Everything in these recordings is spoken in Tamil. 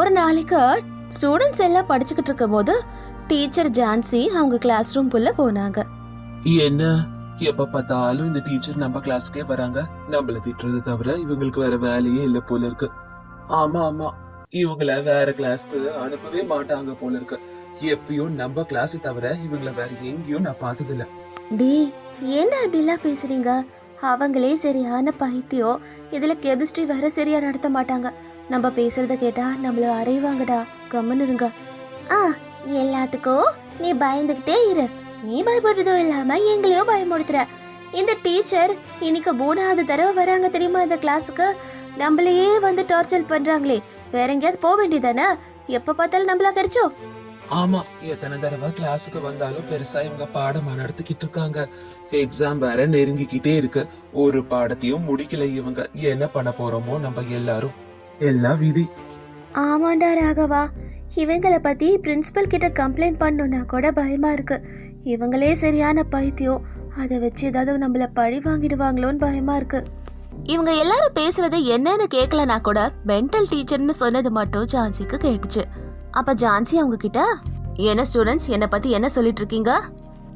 ஒரு நாளைக்கு ஸ்டூடெண்ட்ஸ் எல்லாம் படிச்சுக்கிட்டு இருக்கும் போது டீச்சர் ஜான்சி அவங்க கிளாஸ் ரூம்குள்ள போனாங்க. என்ன? எப்ப பார்த்தாலும் இந்த டீச்சர் நம்ம கிளாஸ்க்கே வராங்க. நம்மள திட்டுறது தவிர இவங்களுக்கு வேற வேலையே இல்ல போல இருக்கு. ஆமா ஆமா. இவங்கள வேற கிளாஸ்க்கு அனுப்பவே மாட்டாங்க போல இருக்கு. எப்பயும் நம்ம கிளாஸ் தவிர இவங்கள வேற எங்கேயும் நான் பார்த்தது இல்ல டேய் ஏன்டா இப்படிலாம் பேசுறீங்க? அவங்களே சரியான பைத்தியம் இதில் கெமிஸ்ட்ரி வேற சரியா நடத்த மாட்டாங்க. நம்ம பேசுறத கேட்டா நம்மள அறைவாங்கடா. கம்முன்னு இருங்க. ஆ எல்லாத்துக்கும் நீ பயந்துகிட்டே இரு. நீ பயப்படுறதும் இல்லாம எங்களையும் பயமுடுத்துற இந்த டீச்சர் இன்னைக்கு மூணாவது தடவை வராங்க தெரியுமா இந்த கிளாஸுக்கு நம்மளையே வந்து டார்ச்சர் பண்றாங்களே. வேற எங்கேயாவது போக வேண்டியதானே? எப்ப பார்த்தாலும் நம்மளா கிடைச்சோம். ஆமா எத்தனை தடவை கிளாஸுக்கு வந்தாலும் பெருசா இவங்க பாடமா நடத்திக்கிட்டு இருக்காங்க. எக்ஸாம் வேற நெருங்கிக்கிட்டே இருக்கு. ஒரு பாடத்தையும் முடிக்கல இவங்க. என்ன பண்ண போறோமோ நம்ம எல்லாரும். எல்லாம் விதி. ஆமாண்டா ராகவா. இவங்கள பத்தி பிரின்சிபல் கிட்ட கம்ப்ளைண்ட் பண்ணணும்னா கூட பயமா இருக்கு. இவங்களே சரியான பைத்தியம். அதை வச்சு ஏதாவது நம்மள பழி வாங்கிடுவாங்களோன்னு பயமா இருக்கு. இவங்க எல்லாரும் பேசுறது என்னன்னு கேட்கலனா கூட மென்டல் டீச்சர்னு சொன்னது மட்டும் ஜான்சிக்கு கேட்டுச்சு. அப்ப ஜான்சி அவங்க கிட்ட என்ன ஸ்டூடெண்ட்ஸ் என்ன பத்தி என்ன சொல்லிட்டு இருக்கீங்க?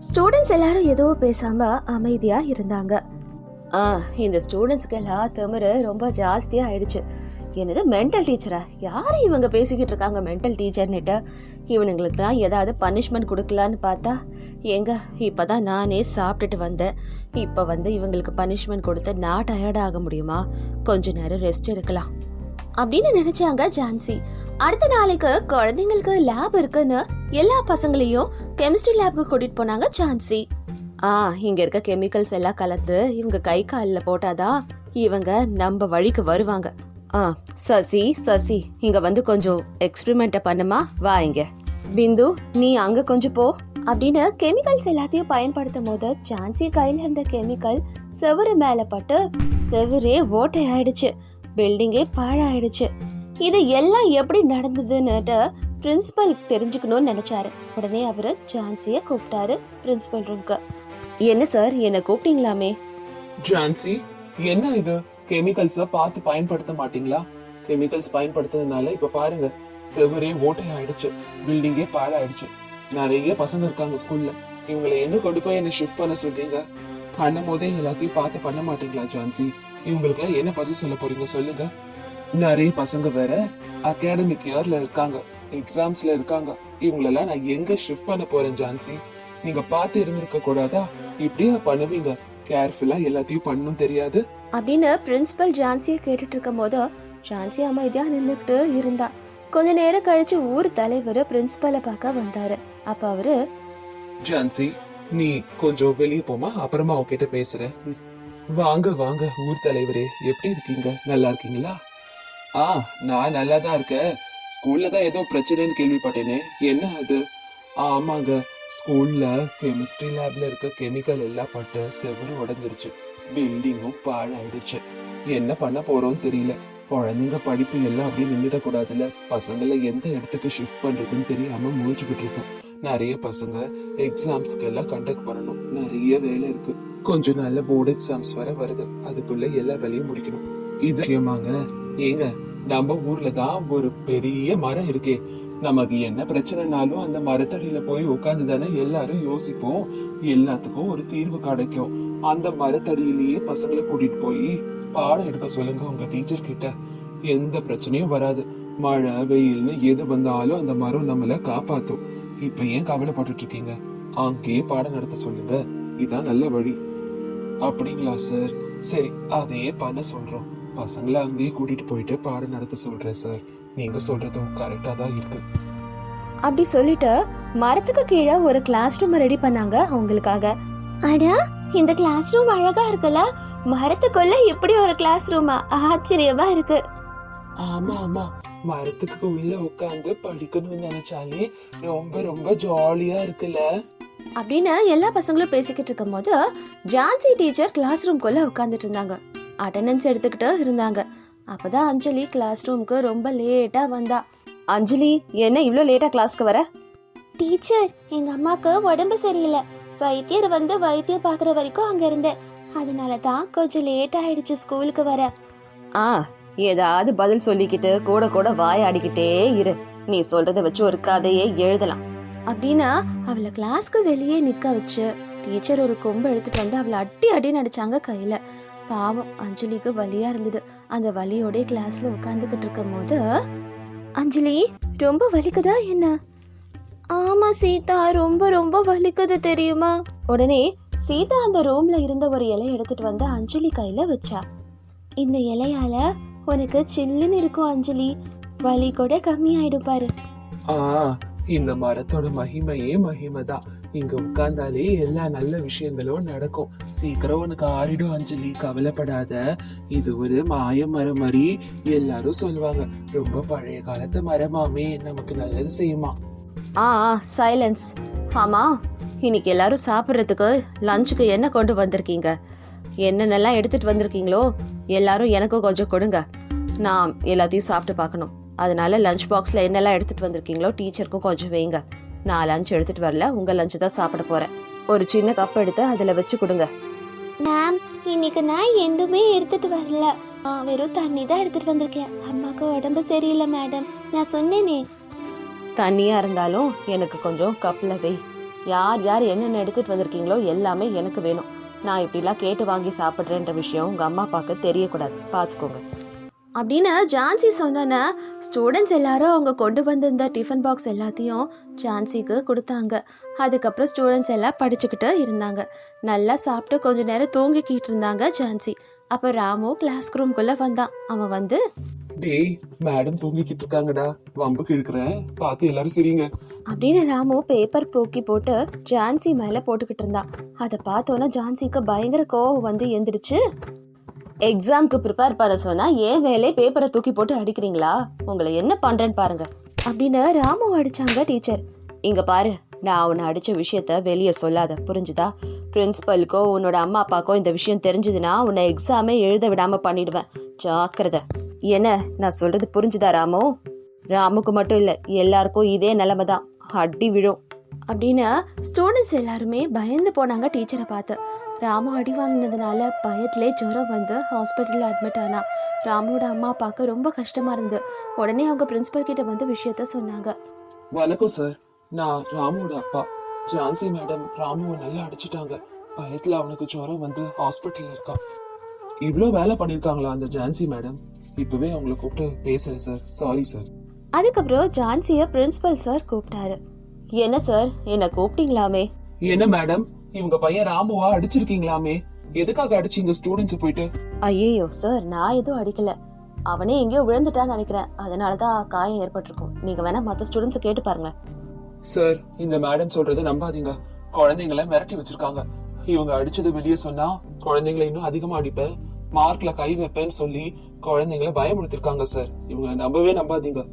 ஸ்டூடெண்ட்ஸ் எல்லாரும் எதுவும் பேசாம அமைதியா இருந்தாங்க. ஆ இந்த ஸ்டூடெண்ட்ஸ்க்கு எல்லாம் திமிரு ரொம்ப ஜாஸ்தியா ஆயிடுச்சு. என்னது மென்டல் டீச்சரா யாரு இவங்க பேசிக்கிட்டு இருக்காங்க மென்டல் டீச்சர்னுட்டு இவனுங்களுக்கு தான் ஏதாவது பனிஷ்மெண்ட் கொடுக்கலான்னு பார்த்தா எங்க இப்பதான் நானே சாப்பிட்டுட்டு வந்தேன். இப்போ வந்து இவங்களுக்கு பனிஷ்மெண்ட் கொடுத்து நான் டயர்ட் ஆக முடியுமா? கொஞ்ச நேரம் ரெஸ்ட் எடுக்கலாம். அப்படின்னு நினைச்சாங்க ஜான்சி. அடுத்த நாளைக்கு குழந்தைங்களுக்கு லேப் இருக்குன்னு எல்லா பசங்களையும் கெமிஸ்ட்ரி லேப்க்கு கூட்டிட்டு போனாங்க ஜான்சி. ஆ இங்க இருக்க கெமிக்கல்ஸ் எல்லாம் கலந்து இவங்க கை காலில் போட்டாதான் இவங்க நம்ம வழிக்கு வருவாங்க. ஆ சசி சசி இங்க வந்து கொஞ்சம் எக்ஸ்பிரிமெண்ட்டை பண்ணுமா? வா இங்க. பிந்து நீ அங்க கொஞ்சம் போ அப்படின்னு கெமிக்கல்ஸ் எல்லாத்தையும் பயன்படுத்தும் போது ஜான்சி கையில இருந்த கெமிக்கல் செவரு மேல பட்டு செவரே ஓட்டை ஆயிடுச்சு பில்டிங்கே பாழாயிடுச்சு. இது எல்லாம் எப்படி நடந்ததுன்னுட்டு பிரின்சிபல் தெரிஞ்சுக்கணும்னு நினைச்சாரு. உடனே அவரு ஜான்சிய கூப்பிட்டாரு பிரின்சிபல் ரூம்க்கு. என்ன சார் என்ன கூப்பிட்டீங்களாமே? ஜான்சி என்ன இது? கெமிக்கல்ஸை பார்த்து பயன்படுத்த மாட்டீங்களா? கெமிக்கல்ஸ் பயன்படுத்துறதுனால இப்ப பாருங்க செவரே ஓட்டை ஆயிடுச்சு பில்டிங்கே பாழாயிடுச்சு. நிறைய பசங்க இருக்காங்க ஸ்கூல்ல. இவங்களை எங்க கொண்டு போய் என்ன ஷிஃப்ட் பண்ண சொல்றீங்க? பண்ணும் போதே எல்லாத்தையும் பார்த்து பண்ண மாட்டீங்களா ஜான்சி? இவங்களுக்குலாம் என்ன பதில் சொல்ல போறீங்க சொல்லுங்க. நிறைய பசங்க வேற அகாடமிக் இயர்ல இருக்காங்க எக்ஸாம்ஸ்ல இருக்காங்க. இவங்களெல்லாம் நான் எங்க ஷிஃப்ட் பண்ண போறேன் ஜான்சி? நீங்க பார்த்து இருந்திருக்க கூடாதா? இப்படியே பண்ணுவீங்க. கேர்ஃபுல்லா எல்லாத்தையும் பண்ணணும் தெரியாது. அப்படின்னு பிரின்சிபல் ஜான்சியை கேட்டுட்டு இருக்கும் போது ஜான்சி அமைதியா நின்றுக்கிட்டு இருந்தா. கொஞ்ச நேரம் கழிச்சு ஊர் தலைவர் பிரின்சிபலை பார்க்க வந்தாரு. அப்ப அவரு ஜான்சி நீ கொஞ்சம் வெளியே போமா அப்புறமா உன்கிட்ட பேசுறேன். வாங்க வாங்க ஊர் தலைவரே. எப்படி இருக்கீங்க? நல்லா இருக்கீங்களா? ஆ நான் நல்லா தான் இருக்கேன். ஸ்கூல்ல தான் ஏதோ பிரச்சனைன்னு கேள்விப்பட்டேனே. என்ன அது? ஆமாங்க ஸ்கூல்ல கெமிஸ்ட்ரி லேப்ல இருக்க கெமிக்கல் எல்லாம் பட்டு செவரு உடஞ்சிருச்சு. பில்டிங்கும் பாழாயிடுச்சு. என்ன பண்ண போறோம்னு தெரியல. குழந்தைங்க படிப்பு எல்லாம் அப்படியே நின்றுடக்கூடாதுல பசங்களை எந்த இடத்துக்கு ஷிஃப்ட் பண்றதுன்னு தெரியாம முடிச்சுக்கிட்டு இருக்கோம். நிறைய பசங்க எக்ஸாம்ஸ்க்கு எல்லாம் கண்டக்ட் பண்ணணும். நிறைய வேலை இருக்கு. கொஞ்ச நாள்ல போர்டு எக்ஸாம்ஸ் வர வருது. அதுக்குள்ள எல்லா வேலையும் முடிக்கணும். இது விஷயமாங்க ஏங்க நம்ம ஊர்ல தான் ஒரு பெரிய மரம் இருக்கே. நமக்கு என்ன பிரச்சனைனாலும் அந்த மரத்தடியில போய் உட்கார்ந்து தானே எல்லாரும் யோசிப்போம். எல்லாத்துக்கும் ஒரு தீர்வு கிடைக்கும். அந்த மரத்தடியிலேயே பசங்களை கூட்டிட்டு போய் பாடம் எடுக்க சொல்லுங்க உங்க டீச்சர் கிட்ட. எந்த பிரச்சனையும் வராது. மழை வெயில்னு எது வந்தாலும் அந்த மரம் நம்மள காப்பாத்தும். இப்ப ஏன் கவலைப்பட்டுட்டு இருக்கீங்க? அங்கேயே பாடம் நடத்த சொல்லுங்க. இதான் நல்ல வழி. அப்படிங்களா சார்? சரி அதையே பண்ண சொல்றோம். பசங்களை அங்கேயே கூட்டிட்டு போயிட்டு பாடம் நடத்த சொல்றேன் சார். நீங்க சொல்றதும் கரெக்டா தான் இருக்கு. அப்படி சொல்லிட்டு மரத்துக்கு கீழே ஒரு கிளாஸ் ரூம் ரெடி பண்ணாங்க அவங்களுக்காக. அடா இந்த கிளாஸ் ரூம் அழகா இருக்குல்ல? மரத்துக்குள்ள இப்படி ஒரு கிளாஸ் ரூமா ஆச்சரியமா இருக்கு. ஆமா ஆமா. மரத்துக்கு உள்ள உட்காந்து படிக்கணும்னு நினைச்சாலே ரொம்ப ரொம்ப ஜாலியா இருக்குல்ல. அப்படின்னு எல்லா பசங்களும் பேசிக்கிட்டு இருக்கும்போது ஜான்சி டீச்சர் கிளாஸ் ரூம்குள்ள உட்காந்துட்டு இருந்தாங்க. அட்டெண்டன்ஸ் எடுத்துக்கிட்டு இருந்தாங்க. அப்பதான் அஞ்சலி கிளாஸ் ரூமுக்கு ரொம்ப லேட்டா வந்தா. அஞ்சலி என்ன இவ்வளோ லேட்டா கிளாஸ்க்கு வர? டீச்சர் எங்க அம்மாக்கு உடம்பு சரியில்லை. வைத்தியர் வந்து வைத்தியம் பார்க்குற வரைக்கும் அங்க இருந்தேன் அதனால தான் கொஞ்சம் லேட் ஆயிடுச்சு ஸ்கூலுக்கு வர. ஆ ஏதாவது பதில் சொல்லிக்கிட்டு கூட கூட வாயாடிக்கிட்டே இரு. நீ சொல்றத வச்சு ஒரு கதையே எழுதலாம். அப்படின்னா அவளை கிளாஸ்க்கு வெளியே நிற்க வச்சு டீச்சர் ஒரு கொம்பு எடுத்துட்டு வந்து அவளை அடி அடி நடிச்சாங்க கையில். பாவம் அஞ்சலிக்கு வலியா இருந்தது. அந்த வலியோட கிளாஸ்ல உட்காந்துக்கிட்டு இருக்கும் போது அஞ்சலி ரொம்ப வலிக்குதா என்ன? ஆமா சீதா ரொம்ப ரொம்ப வலிக்குது தெரியுமா? உடனே சீதா அந்த ரூம்ல இருந்த ஒரு இலை எடுத்துட்டு வந்து அஞ்சலி கையில வச்சா. இந்த இலையால உனக்கு சில்லுன்னு இருக்கும் அஞ்சலி. வலி கூட கம்மியாயிடும் பாரு. இந்த மரத்தோட மகிமையே மகிமை தான் இங்க உட்கார்ந்தாலே எல்லா நல்ல விஷயங்களும் நடக்கும். சீக்கிரம் உனக்கு ஆறிடும் அஞ்சலி. கவலைப்படாத. இது ஒரு மாய மரம் மாதிரி எல்லாரும் சொல்லுவாங்க. ரொம்ப பழைய காலத்து மரமாமே நமக்கு நல்லது செய்யுமா? ஆ சைலன்ஸ். ஆமா இன்னைக்கு எல்லாரும் சாப்பிட்றதுக்கு லஞ்சுக்கு என்ன கொண்டு வந்திருக்கீங்க? என்னென்னலாம் எடுத்துட்டு வந்திருக்கீங்களோ எல்லாரும் எனக்கும் கொஞ்சம் கொடுங்க. நான் எல்லாத்தையும் சாப்பிட்டு பார்க்கணும். அதனால லஞ்ச் பாக்ஸில் என்னெல்லாம் எடுத்துட்டு வந்திருக்கீங்களோ டீச்சருக்கும் கொஞ்சம் வைங்க. நான் லஞ்ச் எடுத்துட்டு வரல உங்க லஞ்சு தான் சாப்பிட போறேன். ஒரு சின்ன கப் எடுத்து அதில் வச்சு கொடுங்க. மேம் இன்னைக்கு நான் எதுவுமே எடுத்துட்டு வரல. ஆ, வெறும் தண்ணி தான் எடுத்துட்டு வந்திருக்கேன். அம்மாக்கு உடம்பு சரியில்லை மேடம் நான் சொன்னேனே. தண்ணியாக இருந்தாலும் எனக்கு கொஞ்சம் கப்பில் வை. யார் யார் என்னென்ன எடுத்துட்டு வந்திருக்கீங்களோ எல்லாமே எனக்கு வேணும். நான் இப்படிலாம் கேட்டு வாங்கி சாப்பிட்றேன்ற விஷயம் உங்கள் அம்மா அப்பாவுக்கு தெரியக்கூடாது. பார்த்துக்கோங்க அப்படின்னு ஜான்சி சொன்னோன்னே ஸ்டூடெண்ட்ஸ் எல்லாரும் அவங்க கொண்டு வந்திருந்த டிஃபன் பாக்ஸ் எல்லாத்தையும் ஜான்சிக்கு கொடுத்தாங்க. அதுக்கப்புறம் ஸ்டூடெண்ட்ஸ் எல்லாம் படிச்சுக்கிட்டு இருந்தாங்க. நல்லா சாப்பிட்டு கொஞ்ச நேரம் தூங்கிக்கிட்டு இருந்தாங்க ஜான்சி. அப்போ ராமு கிளாஸ் ரூம்குள்ளே வந்தான். அவன் வந்து டேய் மேடம் தூங்கிக்கிட்டு இருக்காங்கடா. வம்புக்கு இருக்கிறேன். பார்த்து எல்லாரும் சரிங்க. அப்படின்னு ராமு பேப்பர் போக்கி போட்டு ஜான்சி மேலே போட்டுக்கிட்டு இருந்தான். அதை பார்த்தோன்னே ஜான்சிக்கு பயங்கர கோவம் வந்து எந்திரிச்சு எக்ஸாம்க்கு ப்ரிப்பேர் பண்ண சொன்னால் ஏன் வேலை பேப்பரை தூக்கி போட்டு அடிக்கிறீங்களா? உங்களை என்ன பண்ணுறேன்னு பாருங்க. அப்படின்னு ராமு அடிச்சாங்க டீச்சர் இங்க பாரு நான் உன்னை அடிச்ச விஷயத்த வெளியே சொல்லாத புரிஞ்சுதா? பிரின்சிபலுக்கோ உன்னோட அம்மா அப்பாக்கோ இந்த விஷயம் தெரிஞ்சதுன்னா உன்னை எக்ஸாமே எழுத விடாம பண்ணிடுவேன். ஜாக்கிரதை. என்ன? நான் சொல்றது புரிஞ்சுதா ராமு? ராமுக்கு மட்டும் இல்லை எல்லாருக்கும் இதே நிலைமை தான். அடி விழும். அப்படின்னு ஸ்டூடெண்ட்ஸ் எல்லாருமே பயந்து போனாங்க டீச்சரை பார்த்து. ராமு அடி வாங்கினதுனால பயத்திலே ஜுரம் வந்து ஹாஸ்பிட்டலில் அட்மிட் ஆனா. ராமுவோட அம்மா அப்பாவுக்கு ரொம்ப கஷ்டமா இருந்தது. உடனே அவங்க பிரின்சிபல் கிட்ட வந்து விஷயத்த சொன்னாங்க. வணக்கம் சார் நான் ராமுவோட அப்பா. ஜான்சி மேடம் ராமுவை நல்லா அடிச்சிட்டாங்க. பயத்துல அவனுக்கு ஜுரம் வந்து ஹாஸ்பிட்டல்ல இருக்கான் இவ்ளோ வேலை பண்ணிருக்காங்களா அந்த ஜான்சி மேடம் இப்பவே அவங்கள கூப்பிட்டு பேசுறேன் சார் சாரி சார் அதுக்கப்புறம் ஜான்சியை பிரின்சிபல் சார் கூப்பிட்டாரு. என்ன சார் என்ன கூப்பிட்டீங்களாமே? என்ன மேடம் இவங்க பையன் ராமுவா அடிச்சிருக்கீங்களாமே? எதுக்காக அடிச்சீங்க ஸ்டூடெண்ட்ஸ் போயிட்டு? ஐயோ சார் நான் எதுவும் அடிக்கல. அவனே எங்கேயோ விழுந்துட்டான்னு நினைக்கிறேன். அதனால தான் காயம் ஏற்பட்டிருக்கும். நீங்க வேணா மற்ற ஸ்டூடெண்ட்ஸை கேட்டு பாருங்களேன். சார் இந்த மேடம் சொல்றதை நம்பாதீங்க. குழந்தைங்கள மிரட்டி வச்சிருக்காங்க. இவங்க அடிச்சது வெளியே சொன்னா குழந்தைங்களை இன்னும் அதிகமா அடிப்பேன். மார்க்ல கை வைப்பேன்னு சொல்லி குழந்தைங்கள பயமுறுத்திருக்காங்க சார் இவங்க நம்பவே நம்பாதீங்க.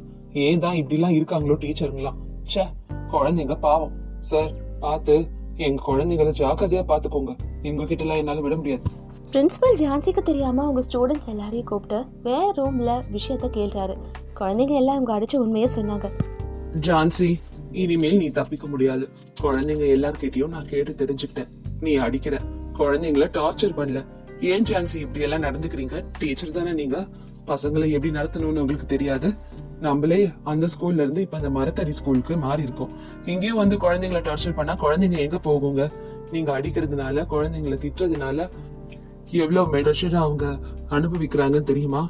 ஏன் தான் இப்படி எல்லாம் இருக்காங்களோ டீச்சருங்களாம் ச்சே குழந்தைங்க பாவம். சார் பார்த்து எங்க குழந்தைங்களை ஜாக்கிரதையா பாத்துக்கோங்க. எங்க கிட்ட எல்லாம் என்னால விட முடியாது. பிரின்சிபல் ஜான்சிக்கு தெரியாம அவங்க ஸ்டூடெண்ட்ஸ் எல்லாரையும் கூப்பிட்டு வேற ரூம்ல விஷயத்த கேள்றாரு. குழந்தைங்க எல்லாம் அவங்க அடிச்ச உண்மையை சொன்னாங்க. ஜான்சி இனிமேல் நீ தப்பிக்க முடியாது. குழந்தைங்க எல்லார்கிட்டயும் நான் கேட்டு தெரிஞ்சுக்கிட்டேன். நீ அடிக்கிற. குழந்தைங்கள டார்ச்சர் பண்ணல. ஏன் ஜான்சி இப்படி எல்லாம் நடந்துக்கிறீங்க? டீச்சர் தானே நீங்க. பசங்களை எப்படி நடத்தணும்னு உங்களுக்கு தெரியாது. நம்மளே அந்த ஸ்கூல்ல இருந்து இப்ப அந்த மரத்தடி ஸ்கூலுக்கு மாறி இருக்கோம். இங்கேயும் வந்து குழந்தைங்கள டார்ச்சர் பண்ணா குழந்தைங்க எங்க போகுங்க? நீங்க அடிக்கிறதுனால குழந்தைங்கள திட்டுறதுனால எவ்வளவு மெடர்ஷர் அவங்க அனுபவிக்கிறாங்கன்னு தெரியுமா?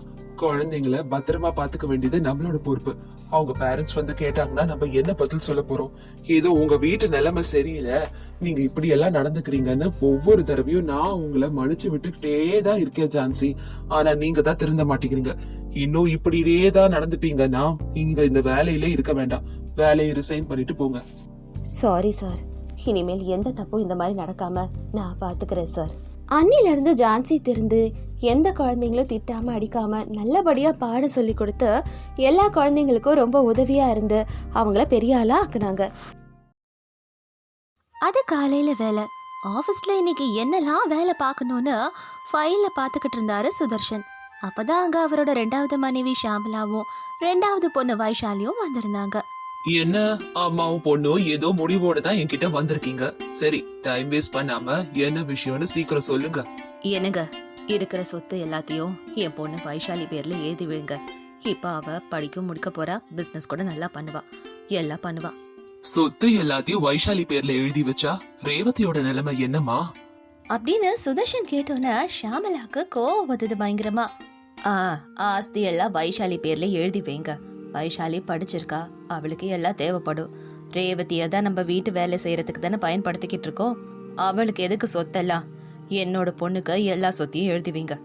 குழந்தைங்கள பத்திரமா பாத்துக்க வேண்டியது நம்மளோட பொறுப்பு. அவங்க பேரண்ட்ஸ் வந்து கேட்டாங்கன்னா நம்ம என்ன பதில் சொல்ல போறோம்? ஏதோ உங்க வீட்டு நிலைமை சரியில்லை. நீங்க இப்படி எல்லாம் நடந்துக்கிறீங்கன்னு ஒவ்வொரு தடவையும் நான் உங்களை மன்னிச்சு விட்டுக்கிட்டே தான் இருக்கேன் ஜான்சி. ஆனா நீங்க தான் திருந்த மாட்டேங்கிறீங்க. இன்னும் இப்படி இதே தான் நடந்துப்பீங்கன்னா இங்க இந்த வேலையிலே இருக்க வேண்டாம். வேலையை ரிசைன் பண்ணிட்டு போங்க. சாரி சார் இனிமேல் எந்த தப்பும் இந்த மாதிரி நடக்காம நான் பாத்துக்கிறேன் சார் அன்னில இருந்து ஜான்சி திருந்து எந்த குழந்தைங்களும் திட்டாம அடிக்காம நல்லபடியா பாட சொல்லி கொடுத்து எல்லா குழந்தைங்களுக்கும் ரொம்ப உதவியா இருந்து அவங்கள பெரிய ஆளா ஆக்குனாங்க. அது காலையில வேலை. ஆஃபீஸ்ல இன்னைக்கு என்னெல்லாம் வேலை பார்க்கணும்னு ஃபைல்ல பார்த்துக்கிட்டு இருந்தாரு சுதர்ஷன். அப்பதான் அங்க அவரோட ரெண்டாவது மனைவி ஷாமலாவும் ரெண்டாவது பொண்ணு வைஷாலியும் வந்திருந்தாங்க. என்ன? அம்மாவும் பொண்ணும் ஏதோ முடிவோட தான் என்கிட்ட வந்திருக்கீங்க. சரி டைம் வேஸ்ட் பண்ணாம என்ன விஷயம்னு சீக்கிரம் சொல்லுங்க. என்னங்க? இருக்கிற சொத்து எல்லாத்தையும் என் பொண்ணு வைஷாலி பேர்ல எழுதி விழுங்க இப்ப அவ படிக்க முடிக்க போறா பிசினஸ் கூட நல்லா பண்ணுவா. எல்லாம் பண்ணுவா. சொத்து எல்லாத்தையும் வைஷாலி பேர்ல எழுதி வச்சா ரேவதியோட நிலைமை என்னம்மா? அப்படின்னு சுதர்ஷன் கேட்டோன்னே ஷாமலாக்கு கோவம் வந்தது பயங்கரமா. ஆ ஆஸ்தி எல்லாம் வைஷாலி பேர்ல எழுதி வைங்க. வைஷாலி படிச்சிருக்கா. அவளுக்கு எல்லாம் தேவைப்படும். ரேவதியை தான் நம்ம வீட்டு வேலை செய்யறதுக்கு தானே பயன்படுத்திக்கிட்டு இருக்கோம். அவளுக்கு எதுக்கு சொத்தெல்லாம்? என்னோட பொண்ணுக்கு எல்லா சொத்தையும் எழுதி வைங்க.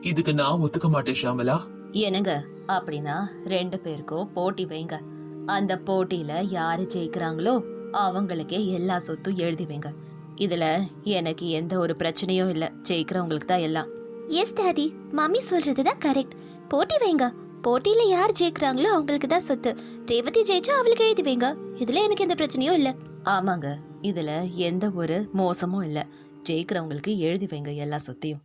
இதுக்கு நான் ஒத்துக்க மாட்டேன் ஷாமலா என்னங்க? அப்படின்னா ரெண்டு பேருக்கும் போட்டி வைங்க. அந்த போட்டியில யாரு ஜெயிக்கிறாங்களோ அவங்களுக்கே எல்லா சொத்தும் எழுதி வைங்க. இதுல எனக்கு எந்த ஒரு பிரச்சனையும் இல்ல. ஜெயிக்கிறவங்களுக்கு தான் எல்லாம். எஸ் டாடி மம்மி சொல்றது தான் கரெக்ட் போட்டி வைங்க. போட்டியில யார் ஜெயிக்கிறாங்களோ அவங்களுக்கு தான் சொத்து. ரேவதி ஜெயிச்சா அவளுக்கு எழுதி வைங்க. இதுல எனக்கு எந்த பிரச்சனையும் இல்ல. ஆமாங்க. இதுல எந்த ஒரு மோசமும் இல்ல. ஜெயிக்கிறவங்களுக்கு எழுதி வைங்க எல்லா சொத்தையும்.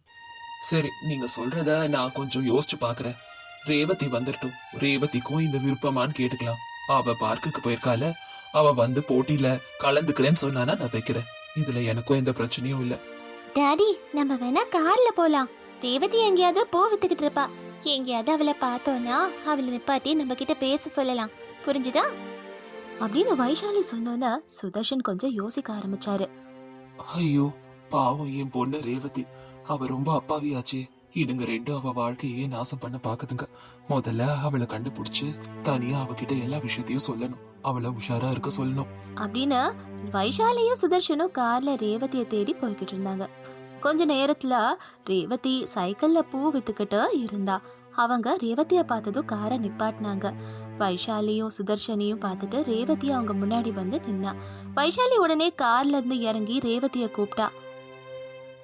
சரி நீங்க சொல்றத நான் கொஞ்சம் யோசிச்சு பாக்குறேன். ரேவதி வந்துட்டோம். ரேவதிக்கும் இந்த விருப்பமான்னு கேட்டுக்கலாம். அவ பார்க்குக்கு போயிருக்கால. அவ வந்து போட்டியில கலந்துக்கிறேன்னு சொன்னானா நான் வைக்கிறேன். இதுல எனக்கும் எந்த பிரச்சனையும் இல்ல. டாடி நம்ம வேணா கார்ல போலாம். ரேவதி எங்கேயாவது பூ வித்துக்கிட்டு இருப்பா. எங்கேயாவது அவளை பார்த்தோன்னா அவளை நிப்பாட்டி நம்ம கிட்ட பேச சொல்லலாம். புரிஞ்சுதா? அப்படின்னு வைஷாலி சொன்னோன்னா சுதர்ஷன் கொஞ்சம் யோசிக்க ஆரம்பிச்சாரு. ஐயோ பாவம் என் பொண்ணு ரேவதி. அவ ரொம்ப அப்பாவியாச்சே. இதுங்க ரெண்டும் அவ வாழ்க்கையே நாசம் பண்ண பாக்குதுங்க. முதல்ல அவளை கண்டுபிடிச்சு தனியா அவகிட்ட எல்லா விஷயத்தையும் சொல்லணும். அவளை உஷாரா இருக்க சொல்லணும். அப்படின்னு வைஷாலியும் சுதர்ஷனும் கார்ல ரேவதியை தேடி போய்கிட்டு இருந்தாங்க. கொஞ்ச நேரத்துல ரேவதி சைக்கிள்ல பூ வித்துக்கிட்டு இருந்தா. அவங்க ரேவதியை பார்த்ததும் காரை நிப்பாட்டினாங்க. வைஷாலியும் சுதர்ஷனையும் பார்த்துட்டு ரேவதி அவங்க முன்னாடி வந்து நின்னா. வைஷாலி உடனே கார்ல இருந்து இறங்கி ரேவதிய கூப்பிட்டா.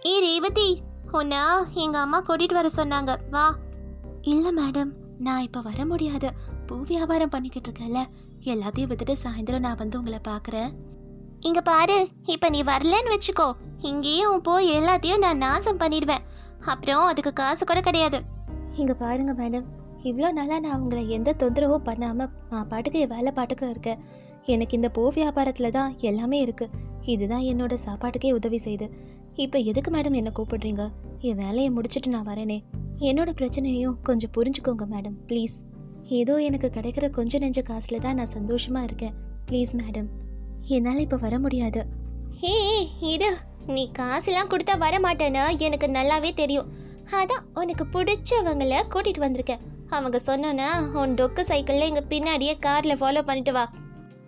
ஏ ரேவதி உன்னா எங்க அம்மா கூட்டிட்டு வர சொன்னாங்க. வா. இல்ல மேடம் நான் இப்ப வர முடியாது. பூ வியாபாரம் பண்ணிக்கிட்டு இருக்கேன்ல. எல்லாத்தையும் விட்டுட்டு சாயந்தரம் நான் வந்து உங்களை பார்க்குறேன் இங்க பாரு இப்ப நீ வரலன்னு வச்சுக்கோ. இங்கேயும் போய் எல்லாத்தையும் நான் நாசம் பண்ணிடுவேன். அப்புறம் அதுக்கு காசு கூட கிடையாது. இங்க பாருங்க மேடம். இவ்வளோ நாளாக நான் உங்களை எந்த தொந்தரவும் பண்ணாமல் நான் பாட்டுக்கு என் வேலை பாட்டுக்கு இருக்கேன். எனக்கு இந்த பூ வியாபாரத்தில் தான் எல்லாமே இருக்குது இதுதான் என்னோட சாப்பாட்டுக்கே உதவி செய்யுது இப்போ எதுக்கு மேடம் என்னை கூப்பிடுறீங்க? என் வேலையை முடிச்சுட்டு நான் வரேனே. என்னோட பிரச்சனையும் கொஞ்சம் புரிஞ்சுக்கோங்க மேடம். ப்ளீஸ். ஏதோ எனக்கு கிடைக்கிற கொஞ்ச நெஞ்ச காசில் தான் நான் சந்தோஷமாக இருக்கேன். Please madam. என்னால் இப்போ வர முடியாது. ஹே இரு. நீ காசுலாம் கொடுத்தா வர மாட்டேன்னு எனக்கு நல்லாவே தெரியும். அதான் உனக்கு பிடிச்சவங்கள கூட்டிட்டு வந்திருக்கேன். அவங்க சொன்னோன்னா உன் டொக்கு சைக்கிளில் எங்கள் பின்னாடியே காரில் ஃபாலோ பண்ணிட்டு வா.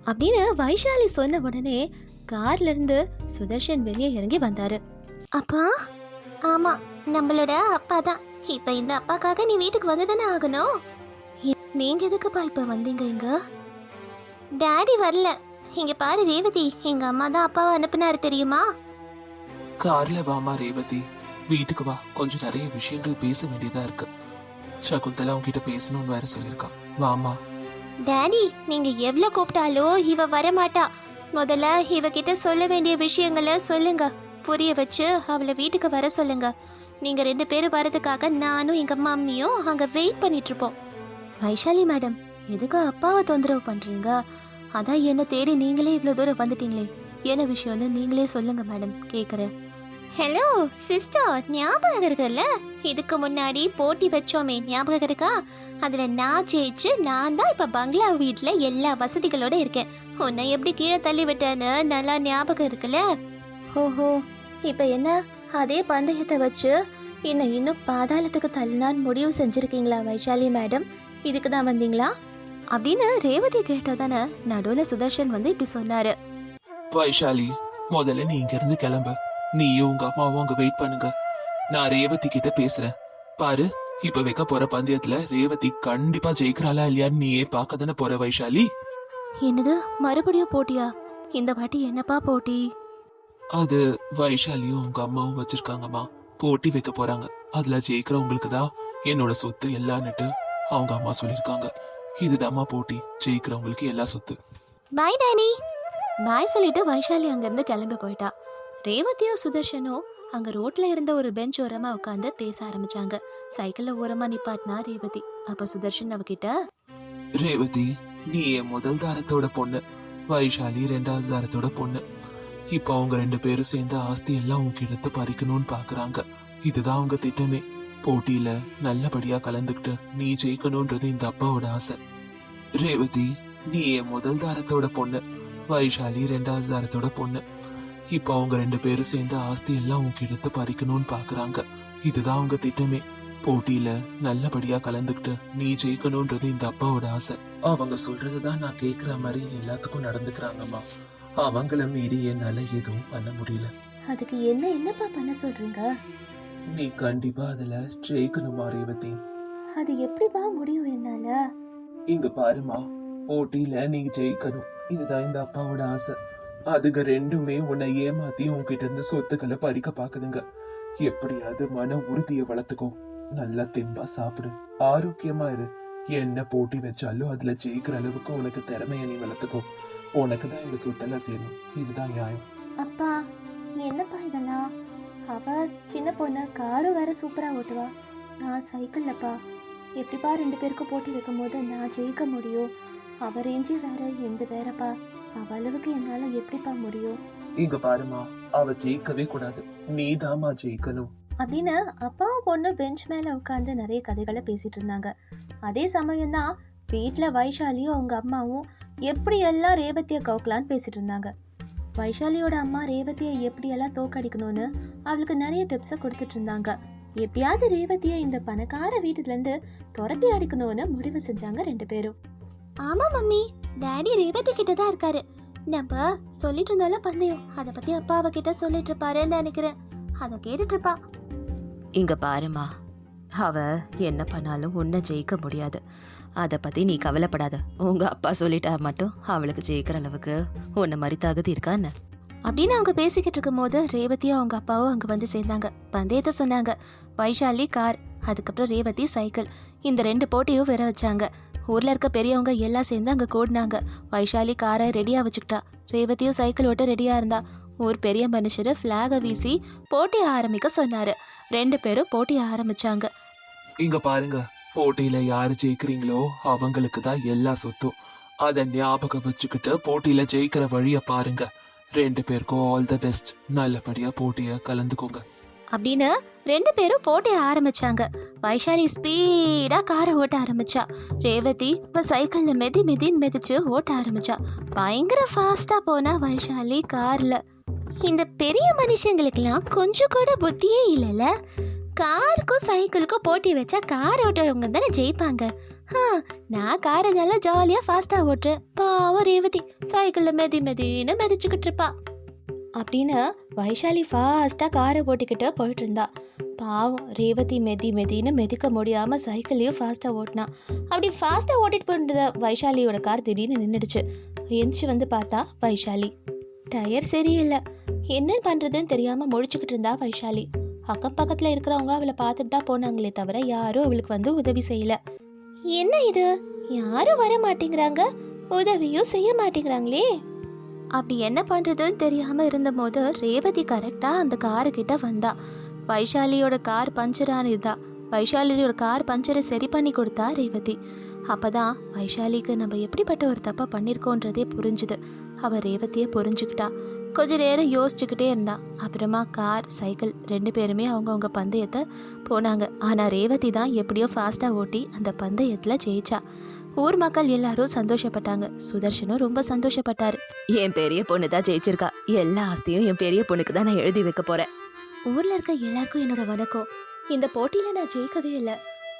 அப்படின்னு வைஷாலி சொன்ன உடனே கார்ல இருந்து சுதர்ஷன் வெளியே இறங்கி வந்தாரு. அப்பா? ஆமா நம்மளோட அப்பா தான். இப்போ இந்த அப்பாக்காக நீ வீட்டுக்கு வந்து தானே ஆகணும்? நீங்க எதுக்குப்பா இப்ப வந்தீங்க இங்க? டாடி வரல. இங்க பாரு ரேவதி எங்க அம்மா தான் அப்பாவை அனுப்புனாரு தெரியுமா? கார்ல வாமா ரேவதி. வீட்டுக்கு வா. கொஞ்சம் நிறைய விஷயங்கள் பேச வேண்டியதா இருக்கு. சகுந்தலா உன்கிட்ட பேசணும்னு வேற சொல்லியிருக்கா வாமா டாடி நீங்க எவ்வளவு கூப்பிட்டாலோ இவ வர மாட்டா முதல்ல இவகிட்ட சொல்ல வேண்டிய விஷயங்களை சொல்லுங்க. புரிய வச்சு அவளை வீட்டுக்கு வர சொல்லுங்க. நீங்க ரெண்டு பேரும் வரதுக்காக நானும் எங்க மம்மியும் அங்க வெயிட் பண்ணிட்டு இருப்போம். வைஷாலி மேடம் எதுக்கு அப்பாவை தொந்தரவு பண்றீங்க? அதான் என்ன தேடி நீங்களே இவ்வளோ தூரம் வந்துட்டீங்களே. என்ன விஷயம்னு நீங்களே சொல்லுங்க மேடம் கேட்குறேன் ஹலோ சிஸ்டர் ஞாபகம் இருக்குல்ல? இதுக்கு முன்னாடி போட்டி வச்சோமே ஞாபகம் இருக்கா? அதுல நான் ஜெயிச்சு நான் தான் இப்ப பங்களா வீட்ல எல்லா வசதிகளோட இருக்கேன். உன்னை எப்படி கீழே தள்ளி விட்டேன்னு நல்லா ஞாபகம் இருக்குல்ல? ஓஹோ இப்ப என்ன? அதே பந்தயத்தை வச்சு என்னை இன்னும் பாதாளத்துக்கு தள்ளினான்னு முடிவு செஞ்சிருக்கீங்களா வைஷாலி மேடம்? இதுக்கு தான் வந்தீங்களா? அப்படின்னு ரேவதி கேட்டதானே நடுவுல சுதர்ஷன் வந்து இப்படி சொன்னாரு. வைஷாலி முதல்ல நீ இங்க இருந்து கிளம்பு. நீயும் உங்க அம்மாவும் அங்க வெயிட் பண்ணுங்க. நான் ரேவதி கிட்ட பேசுறேன். பாரு இப்ப வைக்க போற பந்தயத்துல ரேவதி கண்டிப்பா ஜெயிக்கிறாளா இல்லையான்னு நீயே பார்க்க தானே போற வைஷாலி? என்னது மறுபடியும் போட்டியா? இந்த வாட்டி என்னப்பா போட்டி? அது வைஷாலியும் உங்க அம்மாவும் வச்சிருக்காங்கம்மா. போட்டி வைக்க போறாங்க. அதுல ஜெயிக்கிறவங்களுக்கு தான் என்னோட சொத்து எல்லான்னுட்டு அவங்க அம்மா சொல்லிருக்காங்க இதுதாம்மா போட்டி. ஜெயிக்கிறவங்களுக்கு எல்லா சொத்து. பாய் டானி பாய் சொல்லிட்டு வைஷாலி அங்கிருந்து கிளம்பி போயிட்டா. ரேவதியும் சுதர்ஷனும் அங்க ரோட்ல இருந்த ஒரு பெஞ்ச் ஓரமா உட்காந்து பேச ஆரம்பிச்சாங்க. சைக்கிள்ல ஓரமா நிப்பாட்டினா ரேவதி. அப்ப சுதர்ஷன் அவகிட்ட ரேவதி நீ என் முதல் தாரத்தோட பொண்ணு. வைஷாலி ரெண்டாவது தாரத்தோட பொண்ணு. இப்போ அவங்க ரெண்டு பேரும் சேர்ந்து ஆஸ்தி எல்லாம் உன்கிட்ட பறிக்கணும்னு பாக்குறாங்க. இதுதான் உங்க திட்டமே. போட்டியில நல்லபடியா கலந்துக்கிட்டு நீ ஜெயிக்கணும்ன்றது இந்த அப்பாவோட ஆசை. ரேவதி நீ என் முதல் தாரத்தோட பொண்ணு. வைஷாலி ரெண்டாவது தாரத்தோட பொண்ணு. இப்போ அவங்க ரெண்டு பேரும் சேர்ந்து ஆஸ்தி எல்லாம் உங்க எடுத்து பறிக்கணும்னு பாக்குறாங்க. இதுதான் அவங்க திட்டமே. போட்டியில நல்லபடியா கலந்துக்கிட்டு நீ ஜெயிக்கணும்ன்றது இந்த அப்பாவோட ஆசை. அவங்க சொல்றதுதான் நான் கேக்குற மாதிரி எல்லாத்துக்கும் நடந்துக்கிறாங்கம்மா. அவங்கள மீறி என்னால எதுவும் பண்ண முடியல. அதுக்கு என்ன என்னப்பா பண்ண சொல்றீங்க? நீ கண்டிப்பா அதுல ஜெயிக்கணுமா ரேவதி? அது எப்படிப்பா முடியும் என்னால? இங்க பாருமா போட்டியில நீங்க ஜெயிக்கணும். இதுதான் இந்த அப்பாவோட ஆசை. அதுங்க ரெண்டுமே உன்னை ஏமாத்தி உன்கிட்ட இருந்து சொத்துக்களை பறிக்க பாக்குதுங்க. எப்படியாவது மன உறுதியை வளர்த்துக்கோ. நல்லா தெம்பா சாப்பிடு. ஆரோக்கியமா இரு. என்ன போட்டி வச்சாலும் அதுல ஜெயிக்கிற அளவுக்கு உனக்கு திறமைய நீ வளர்த்துக்கோ. உனக்கு தான் இந்த சொத்தெல்லாம் சேரும். இதுதான் நியாயம். அப்பா என்னப்பா இதெல்லாம்? அவ சின்ன பொண்ணு காரும் வேற சூப்பரா ஓட்டுவா. நான் சைக்கிள்லப்பா. எப்படிப்பா ரெண்டு பேருக்கும் போட்டி வைக்கும் போது நான் ஜெயிக்க முடியும்? அவ ரேஞ்சே வேற எந்த வேறப்பா? அவ அளவுக்கு என்னால எப்படிப்பா முடியும்? இங்க பாருமா அவ ஜெயிக்கவே கூடாது. நீதாம்மா ஜெயிக்கணும். அப்படின்னு அப்பாவும் பொண்ணு பெஞ்ச் மேல உட்காந்து நிறைய கதைகளை பேசிட்டு இருந்தாங்க. அதே சமயம் தான் வீட்டுல வைஷாலியும் அவங்க அம்மாவும் எப்படி எல்லாம் ரேவதியை கவுக்கலான்னு பேசிட்டு இருந்தாங்க. வைஷாலியோட அம்மா ரேவதியை எப்படியெல்லாம் தோக்கடிக்கணும்னு அவளுக்கு நிறைய டிப்ஸை கொடுத்துட்டு இருந்தாங்க எப்படியாவது ரேவதியை இந்த பணக்கார வீட்டுல இருந்து துரத்தி அடிக்கணும்னு முடிவு செஞ்சாங்க ரெண்டு பேரும். ஆமா மம்மி. டாடி ரேவதி கிட்ட தான் இருக்காரு. நம்ம சொல்லிட்டு இருந்தாலும் பந்தயம். அதை பத்தி அப்பா அவகிட்ட சொல்லிட்டு இருப்பாருன்னு நினைக்கிறேன். அதை கேட்டுட்டு இருப்பா. இங்க பாருமா அவ என்ன பண்ணாலும் உன்னை ஜெயிக்க முடியாது. அதை பற்றி நீ கவலைப்படாத. உங்கள் அப்பா சொல்லிட்டா மட்டும் அவளுக்கு ஜெயிக்கிற அளவுக்கு உன்னை மாதிரி தகுதி இருக்கா என்ன? அப்படின்னு அவங்க பேசிக்கிட்டு இருக்கும்போது ரேவதியும் அவங்க அப்பாவும் அங்கே வந்து சேர்ந்தாங்க. பந்தயத்தை சொன்னாங்க. வைஷாலி கார் அதுக்கப்புறம் ரேவதி சைக்கிள். இந்த ரெண்டு போட்டியும் வேற வச்சாங்க. ஊரில் இருக்க பெரியவங்க எல்லாம் சேர்ந்து அங்கே கூடினாங்க. வைஷாலி காரை ரெடியாக வச்சுக்கிட்டா. ரேவதியும் சைக்கிள் ஓட்ட ரெடியாக இருந்தா. ஊர் பெரிய மனுஷர் ஃப்ளாகை வீசி போட்டி ஆரம்பிக்க சொன்னாரு. ரெண்டு பேரும் போட்டி ஆரம்பிச்சாங்க. இங்க பாருங்க போட்டியில யாரு ஜெயிக்கிறீங்களோ அவங்களுக்கு தான் எல்லா சொத்தும். அத ஞாபகம் வச்சுக்கிட்டு போட்டியில ஜெயிக்கிற வழிய பாருங்க. ரெண்டு பேருக்கும் ஆல் த பெஸ்ட் நல்லபடியா போட்டிய கலந்துக்கோங்க. அப்படின்னு ரெண்டு பேரும் போட்டி ஆரம்பிச்சாங்க. வைஷாலி ஸ்பீடா காரை ஓட்ட ஆரம்பிச்சா. ரேவதி இப்ப சைக்கிள்ல மெதி மெதின்னு மிதிச்சு ஓட்ட ஆரம்பிச்சா. பயங்கர ஃபாஸ்டா போனா வைஷாலி கார்ல இந்த பெரிய மனுஷங்களுக்கெல்லாம் கொஞ்சம் கூட புத்தியே இல்லைல்ல? காருக்கும் சைக்கிளுக்கும் போட்டி வச்சா கார் ஓட்டுறவங்க தானே ஜெயிப்பாங்க. ஹா, நான் காரை நல்லா ஜாலியாக ஃபாஸ்ட்டாக ஓட்டுறேன். பாவம் ரேவதி. சைக்கிளில் மெதி மெதின்னு மெதிச்சுக்கிட்டு இருப்பா. அப்படின்னு வைஷாலி ஃபாஸ்ட்டாக காரை ஓட்டிக்கிட்டு போயிட்டு இருந்தா பாவம் ரேவதி மெதி மெதின்னு மெதிக்க முடியாமல் சைக்கிளையும் ஃபாஸ்ட்டாக ஓட்டினா. அப்படி ஃபாஸ்ட்டாக ஓட்டிட்டு போயிருந்த வைஷாலியோட கார் திடீர்னு நின்றுடுச்சு எந்திச்சு வந்து பார்த்தா வைஷாலி. டயர் சரியில்லை. என்ன பண்ணுறதுன்னு தெரியாமல் முழிச்சுக்கிட்டு இருந்தா வைஷாலி. அக்கம் பக்கத்தில் இருக்கிறவங்க அவளை பார்த்துட்டு தான் போனாங்களே தவிர யாரும் அவளுக்கு வந்து உதவி செய்யல. என்ன இது? யாரும் வர மாட்டேங்கிறாங்க? உதவியும் செய்ய மாட்டேங்கிறாங்களே? அப்படி என்ன பண்ணுறதுன்னு தெரியாமல் இருந்தபோது ரேவதி கரெக்டாக அந்த காருக்கிட்ட வந்தா. வைஷாலியோட கார் பஞ்சர் ஆனதுதா வைஷாலியோட கார் பஞ்சரை சரி பண்ணி கொடுத்தா ரேவதி. அப்போ தான் வைஷாலிக்கு நம்ம எப்படிப்பட்ட ஒரு தப்பை பண்ணியிருக்கோன்றதே புரிஞ்சுது. அவள் ரேவதியை புரிஞ்சுக்கிட்டா. கொஞ்ச நேரம் யோசிச்சுக்கிட்டே இருந்தான் அப்புறமா கார் சைக்கிள் ரெண்டு பேருமே அவங்கவுங்க பந்தயத்தை போனாங்க. ஆனால் ரேவதி தான் எப்படியோ ஃபாஸ்ட்டாக ஓட்டி அந்த பந்தயத்தில் ஜெயிச்சா. ஊர் மக்கள் எல்லாரும் சந்தோஷப்பட்டாங்க. சுதர்ஷனும் ரொம்ப சந்தோஷப்பட்டார். என் பெரிய பொண்ணு தான் ஜெயிச்சிருக்கா. எல்லா ஆஸ்தியும் என் பெரிய பொண்ணுக்கு தான் நான் எழுதி வைக்க போகிறேன் ஊரில் இருக்க எல்லாருக்கும் என்னோட வணக்கம். இந்த போட்டியில் நான் ஜெயிக்கவே இல்லை.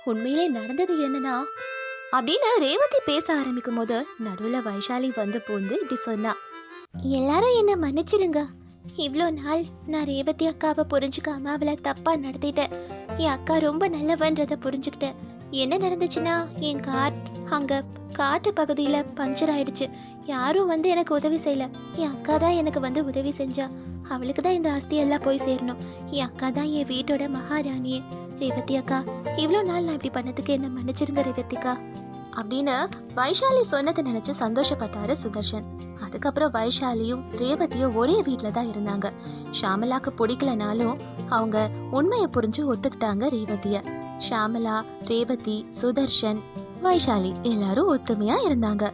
உண்மையிலே நடந்தது என்னன்னா அப்படின்னு ரேவதி பேச ஆரம்பிக்கும் போது நடுவுல வைஷாலி வந்து பூந்து இப்படி சொன்னா. எல்லாரும் என்ன மன்னிச்சிடுங்க. இவ்வளோ நாள் நான் ரேவதி அக்காவை புரிஞ்சுக்காம அவளை தப்பா நடத்திட்டேன். என் அக்கா ரொம்ப நல்லவன்றத புரிஞ்சுக்கிட்டேன். என்ன நடந்துச்சுன்னா என் கார் அங்க காட்டு பகுதியில பஞ்சர் ஆயிடுச்சு. யாரும் வந்து எனக்கு உதவி செய்யல. என் அக்கா தான் எனக்கு வந்து உதவி செஞ்சா. அவளுக்கு தான் இந்த ஆஸ்தி எல்லாம் போய் சேரணும். என் அக்கா தான் என் வீட்டோட மகாராணியே. ரேவதி அக்கா இவ்வளோ நாள் நான் இப்படி பண்ணதுக்கு என்ன மன்னிச்சிருங்க ரேவதிக்கா? அப்படின்னு வைஷாலி சொன்னதை நினைச்சு சந்தோஷப்பட்டாரு சுதர்ஷன். அதுக்கப்புறம் வைஷாலியும் ரேவதியும் ஒரே வீட்டில் தான் இருந்தாங்க. ஷாமலாக்கு பிடிக்கலனாலும் அவங்க உண்மையை புரிஞ்சு ஒத்துக்கிட்டாங்க ரேவதிய. ஷாமலா ரேவதி சுதர்ஷன் வைஷாலி எல்லாரும் ஒத்துமையா இருந்தாங்க.